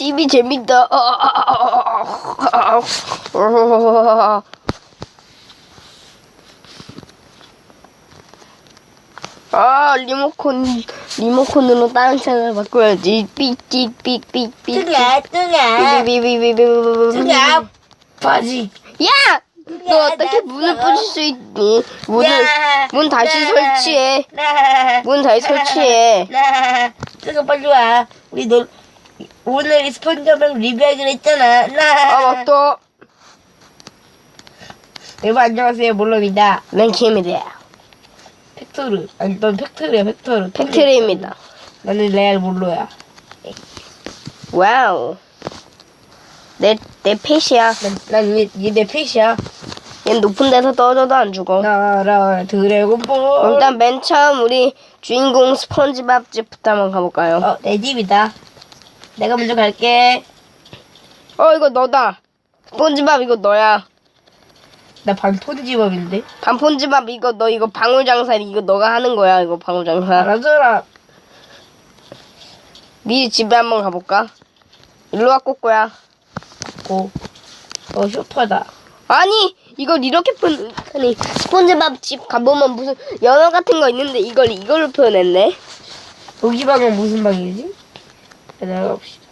TV 재밌다. 아 리모컨 리모컨으로 다른 채널 바꿔야지. 삑삑삑삑삑. 삐삐삐삐삐삐삐. 너 오늘 스폰지밥 리뷰하기로 했잖아 아나 맞다. 여러분 안녕하세요 몰로입니다 랭키입니다. 팩토르 아니 넌 팩토르야 팩토르 팩트리입니다. 나는 레알 몰로야 와우. 내, 내 펫이야. 난난얘내 펫이야 얘 높은 데서 떨어져도 안 죽어. 나라 드래곤볼 일단 맨 처음 우리 주인공 스펀지밥 집부터 한번 가볼까요? 어, 내 집이다. 내가 먼저 갈게. 어, 이거 너다. 스펀지밥 이거 너야. 나 반폰지밥인데. 반폰지밥 이거 너 이거 방울장사 이거 너가 하는 거야 이거 방울장사. 알아줘라. 네 집에 한번 가볼까? 일로 와 꼬꼬야. 고. 어, 쇼파다. 아니 이걸 이렇게 표현 아니 스펀지밥 집 가보면 무슨 연어 같은 거 있는데 이걸 이걸로 표현했네. 여기 방은 무슨 방이지? 내가 봅시다.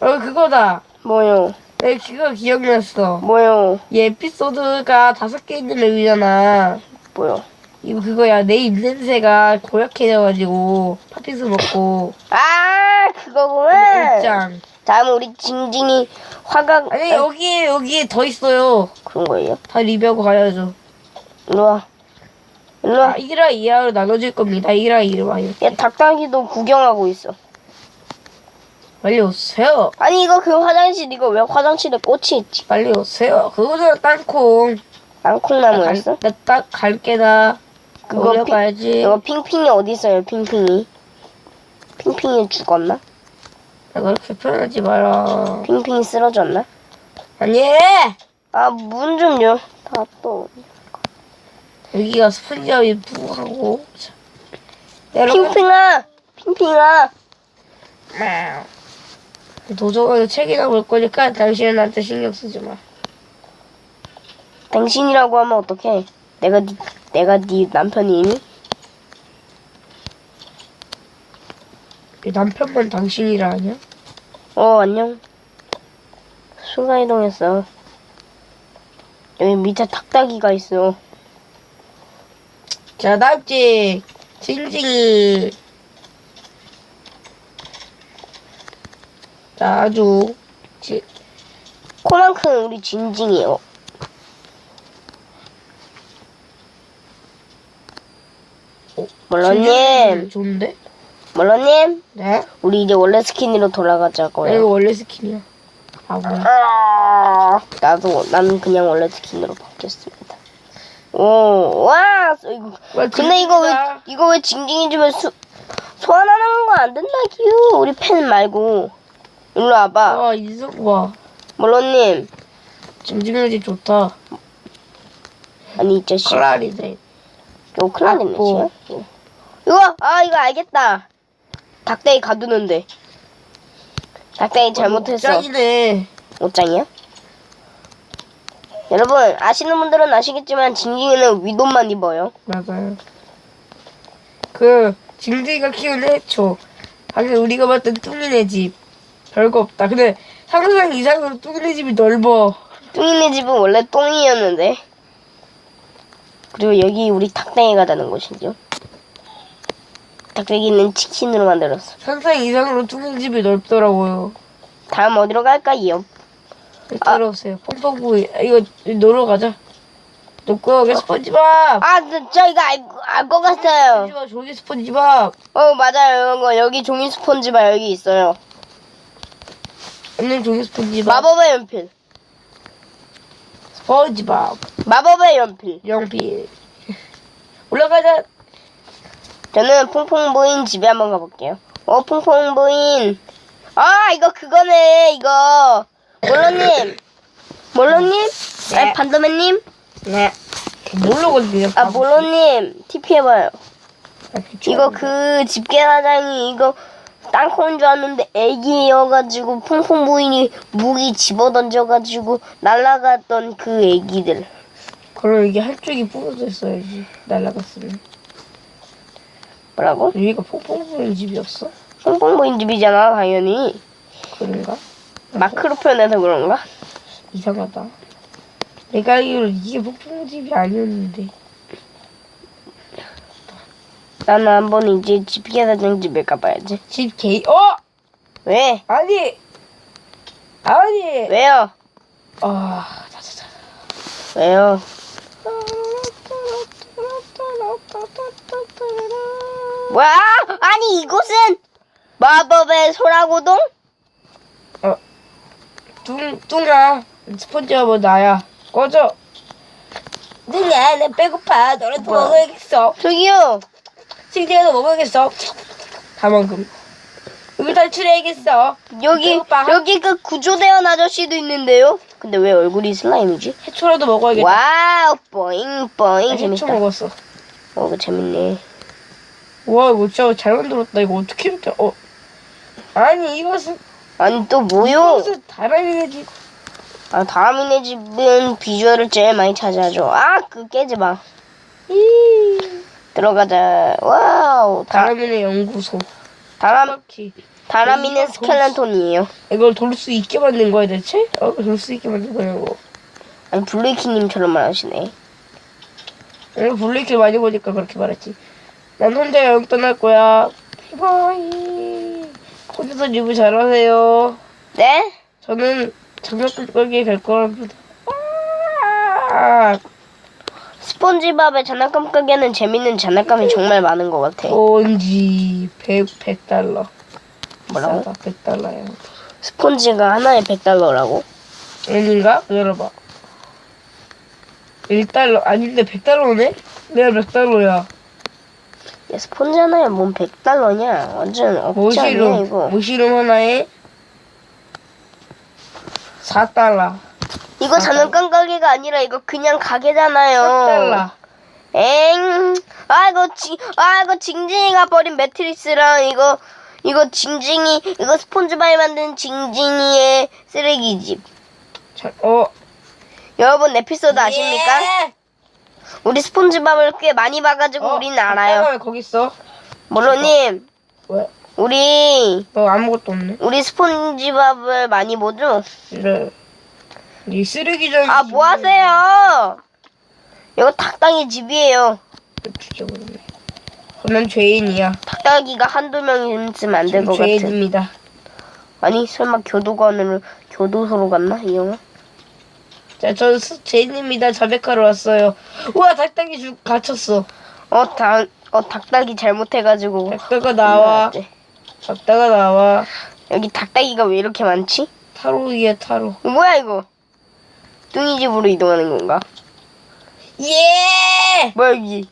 어, 그거다. 뭐요? 내 그거 기억났어. 뭐요? 이 에피소드가 다섯 개 있는 맵이잖아. 뭐요? 이거 그거야. 내 입냄새가 고약해져가지고 팥빙수 먹고. 아 그거구나. 짱. 다음 우리 징징이 화각 아니, 여기에, 여기에 더 있어요. 그런 거예요. 다 리뷰하고 가야죠. 일로 와. 일로 아, 와. 1화, 2화로 나눠질 겁니다. 1화, 2화. 이렇게. 얘 닭다기도 구경하고 있어. 빨리 오세요. 아니 이거 그 화장실 이거 왜 화장실에 꽃이 있지? 빨리 오세요. 그거잖아, 땅콩. 땅콩나무였어? 나 딱 갈게다. 그거 그거 피- 가야지. 이거 핑핑이 어디 있어요? 핑핑이. 핑핑이 죽었나? 나 그렇게 표현하지 마라. 핑핑이 쓰러졌나? 아니! 아 문 좀 열. 다 또. 여기가 스펀지밥이 부하고. 핑핑아, 핑핑아. 도서관에서 책이나 볼 거니까 당신은 나한테 신경 쓰지 마. 당신이라고 하면 어떡해? 내가 네, 내가 네 남편이니? 이 남편만 당신이라 하냐? 어 안녕. 순간 이동했어. 여기 밑에 닭다기가 있어. 자, 다음째. 징징 아주. 지, 코만큼 우리 진징이요. 어, 징징이 좋은데? 몰라님, 네? 우리 이제 원래 스킨으로 아, 이거 돌아가자고요. 원래 스킨이야. 아, 뭐야. 아, 나도 나는 그냥 원래 스킨으로 바뀌었습니다. 오, 와, 이거 와, 근데 이거 왜. 이거 왜 징징이 집에 수 소환하는 거 안 된다 기요. 우리 팬 말고 일로 와봐. 와, 인성 봐. 몰로님, 징징이 집 좋다. 아니 이 자식. 이거 클라리넷 아, 뭐. 이거? 이거 아 이거 알겠다. 닭다리 가두는데. 닭다리 잘못했어. 짱이네. 옷장이야? 여러분 아시는 분들은 아시겠지만 징징이는 위옷만 입어요. 맞아요. 그, 징징이가 키우는 해초. 사실 우리가 봤던 뚱이네 집. 별거 없다. 근데 상상 이상으로 뚱이네 집이 넓어. 뚱이네 집은 원래 똥이었는데. 그리고 여기 우리 닭다리가 자는 곳이죠. 닭다리는 치킨으로 만들었어. 상상 이상으로 뚱이네 집이 넓더라고요. 다음 어디로 갈까요? 따라오세요. pompom부이. 이거 놀러 가자. 놓고 여기 스펀지밥. 아, 저, 저 이거 알, 알것 같아요. 스펀지밥, 저기 스펀지밥. 어, 맞아요. 이거 여기 종이 스펀지바 여기 있어요. 언니 저기 스펀지밥. 마법의 연필. 스펀지밥. 마법의 연필. 연필. 올라가자. 저는 퐁퐁부인 집에 한번 가볼게요. 어, 퐁퐁부인. 아, 이거 그거네, 이거. 몰로님. 몰로님? 네. 아니, 반더맨님? 네. 모르거든요. 아, 몰로님. TP 해봐요. 아. 이거 그 집게사장이 이거 땅콩인 줄 알았는데 애기여가지고 퐁퐁 부인이 무기 집어던져가지고 날아갔던 그 애기들. 그럼 이게 한쪽이 부러져 있어야지 날라갔으면 뭐라고? 여기가 퐁퐁 부는 집이었어? 퐁퐁 부인 집이잖아 당연히. 그런가? 마크로 표현해서 그런가? 이상하다 내가 알기로 이게 퐁퐁 집이 아니었는데 나는 한번 이제 집게 사장 집에 가봐야지. 집 개.. 어! 왜? 아니! 아니! 왜요? 아... 자 자 자 왜요? 뭐야? 아니 이곳은 마법의 소라고동? 뚱, 뚱아 스폰지밥 나야 꺼져 뚱아 나 배고파 너라도 뭐야? 먹어야겠어 저기요. 싱싱해서 먹어야겠어 다만큼 여기 탈출해야겠어 여기 배고파. 여기 그 구조대원 아저씨도 있는데요. 근데 왜 얼굴이 슬라임이지? 해초라도 먹어야겠다 와우 뽀잉 뽀잉 나 재밌다. 해초 먹었어 어, 그 재밌네. 와 이거 진짜 잘 만들었다 이거 어떻게 이렇게 어 아니 이것은 아니 또 뭐요? 이것은 다람이네 집 아 다음이네 집은 비주얼을 제일 많이 차지하죠. 아 그 깨지 마. 이 들어가자. 와우. 다, 다람이네 연구소 다람 다람이는 이거 스켈레톤이에요. 이걸 돌 수 있게 만든 거야 대체? 어, 돌 수 있게 만든 거냐고 아니 블루이키님처럼 말하시네. 내가 블루이킬 많이 보니까 그렇게 말했지. 난 혼자 여행 떠날 거야. 바이바이. 혼자서 리뷰 잘하세요. 네? 저는 장난감 끌기에 갈 거랍니다. 아, 스폰지밥의 장난감 가게는 재밌는 장난감이 정말 많은 것 같아. 온지 100, 100달러. 뭐라고? 비싸다, 100달러야. 스폰지가 하나에 100달러라고? 아닌가? 열어봐. 1달러. 아닌데 100달러네? 내가 몇 달러야? 야, 스폰지 하나에 뭔 100달러냐? 완전 억지 아니야 모시름. 이거. 모시름 하나에 4달러. 이거 장난감 가게가 아니라 이거 그냥 가게잖아요. 4달러. 엥. 아 이거 지, 아 이거 징징이가 버린 매트리스랑 이거 이거 징징이 이거 스폰지밥이 만든 징징이의 쓰레기집. 자, 어. 여러분 에피소드 아십니까? 예. 우리 스폰지밥을 꽤 많이 봐가지고 어, 우리는 알아요. 왜 거기 있어? 몰로님, 왜? 우리 너 아무것도 없네. 우리 스폰지밥을 많이 보죠? 그래. 이 쓰레기장. 아 뭐 하세요? 이거 닭당이 집이에요. 진짜 그러네. 난 죄인이야. 닭당이가 한두 명 있으면 안 될 것 같아. 죄인입니다. 아니 설마 교도관으로 교도소로 갔나 이 영화? 자, 전 스- 죄인입니다. 자백하러 왔어요. 우와, 닭닭이 죽 갇혔어. 어, 닭, 어, 닭닭이 잘못해가지고. 닭다가 나와. 나왔대. 닭다가 나와. 여기 닭닭이가 왜 이렇게 많지? 타로이야, 타로. 뭐야, 이거? 뚱이 집으로 이동하는 건가? 예! 뭐야, 여기?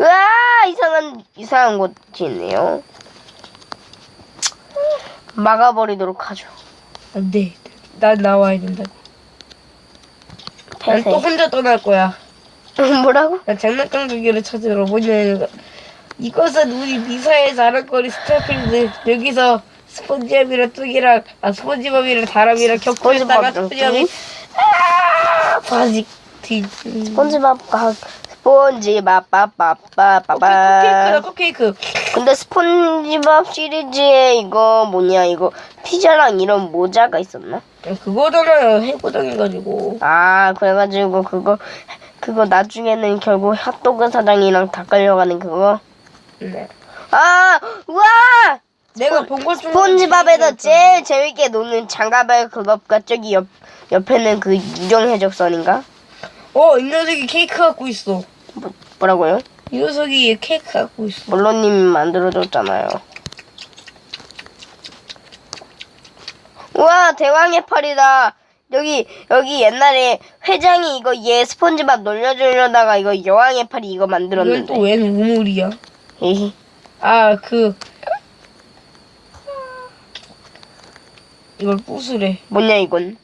으아! 이상한, 이상한 곳이 있네요. 막아버리도록 하죠. 안 돼. 난 나와야 된다고. 난. 또 혼자 떠날 거야. 뭐라고? 난 장난감 가게를 찾으러 뭐냐 이것은 우리 미사의 자랑거리 스타필드 여기서 스폰지밥이랑 뚝이랑 아 스폰지밥이랑 다람이랑 겹쳐있다가 스폰지밥이랑 스폰지밥이 뚝이? 아 바지 뒤 스폰지밥과 스폰지밥, 빠빠빠, 컵케이크다 빠빠. 컵케이크 근데 스폰지밥 시리즈에 이거 뭐냐, 이거 피자랑 이런 모자가 있었나? 그거잖아요 해고당해가지고 아, 그래가지고 그거, 그거 나중에는 결국 핫도그 사장이랑 다 끌려가는 그거. 네. 아, 우와! 내가 본것 중에 스폰지밥에서 제일 재밌게 노는 장갑의 그것과 저기 옆, 옆에는 그 유령 해적선인가? 어이 녀석이 케이크 갖고 있어 뭐, 뭐라고요? 이 녀석이 케이크 갖고 있어 몰로님이 만들어줬잖아요. 우와, 대왕의 팔이다. 여기, 여기 옛날에 회장이 이거 얘 스폰지밥 놀려주려다가 이거 여왕의 팔이 이거 이건 만들었는데. 또웬 우물이야 에이, 아그 이걸 부수래 뭐냐 이건?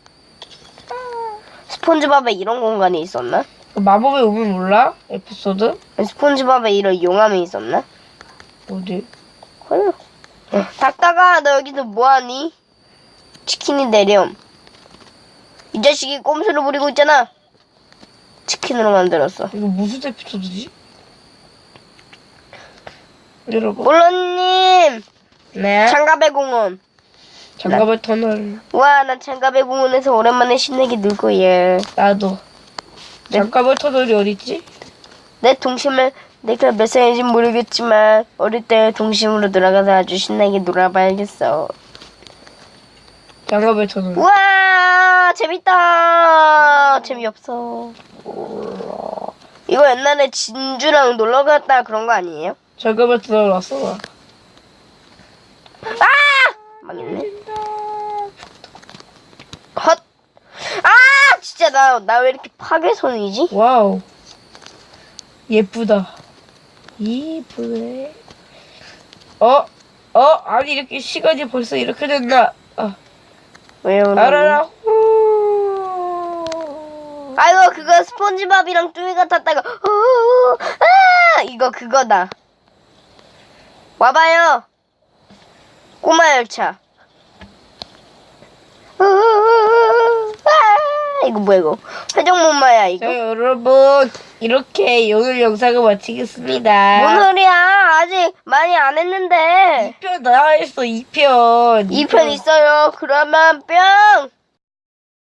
스폰지밥에 이런 공간이 있었나? 그 마법의 우물 몰라? 에피소드? 스폰지밥에 이런 용암이 있었나? 어디? 헐. 닭다가 너 여기서 뭐하니? 치킨이 내렴. 이 자식이 꼼수를 부리고 있잖아. 치킨으로 만들었어. 이거 무슨 에피소드지? 여러분. 물론님 네. 장갑의 공원. 장갑의 터널. 와, 난 장갑의 공원에서 오랜만에 신나게 놀고 예. 나도. 장갑의 터널이 어딨지? 내 동심을 내가 몇 살인지 모르겠지만 어릴 때 동심으로 돌아가서 아주 신나게 놀아봐야겠어. 장갑의 터널. 우와 재밌다. 재미없어. 이거 옛날에 진주랑 놀러 갔다 그런 거 아니에요? 장갑의 터널 왔어. 나. 아! 망했네. 헛. 아 진짜 나 나 왜 이렇게 파괴손이지? 와우. 예쁘다. 이쁘네. 어? 어? 아니 이렇게 시간이 벌써 이렇게 됐나? 아, 왜요? 알아라. 후. 아이고 그거 스폰지밥이랑 뚜이가 탔다가 어, 아 이거 그거다 와봐요 꼬마 열차 어, 아 이거 뭐야 이거? 회전 목마야 이거? 자 여러분 이렇게 오늘 영상을 마치겠습니다. 뭔 소리야? 아직 많이 안 했는데. 2편 나와 있어 2편. 2편. 있어요. 그러면 뿅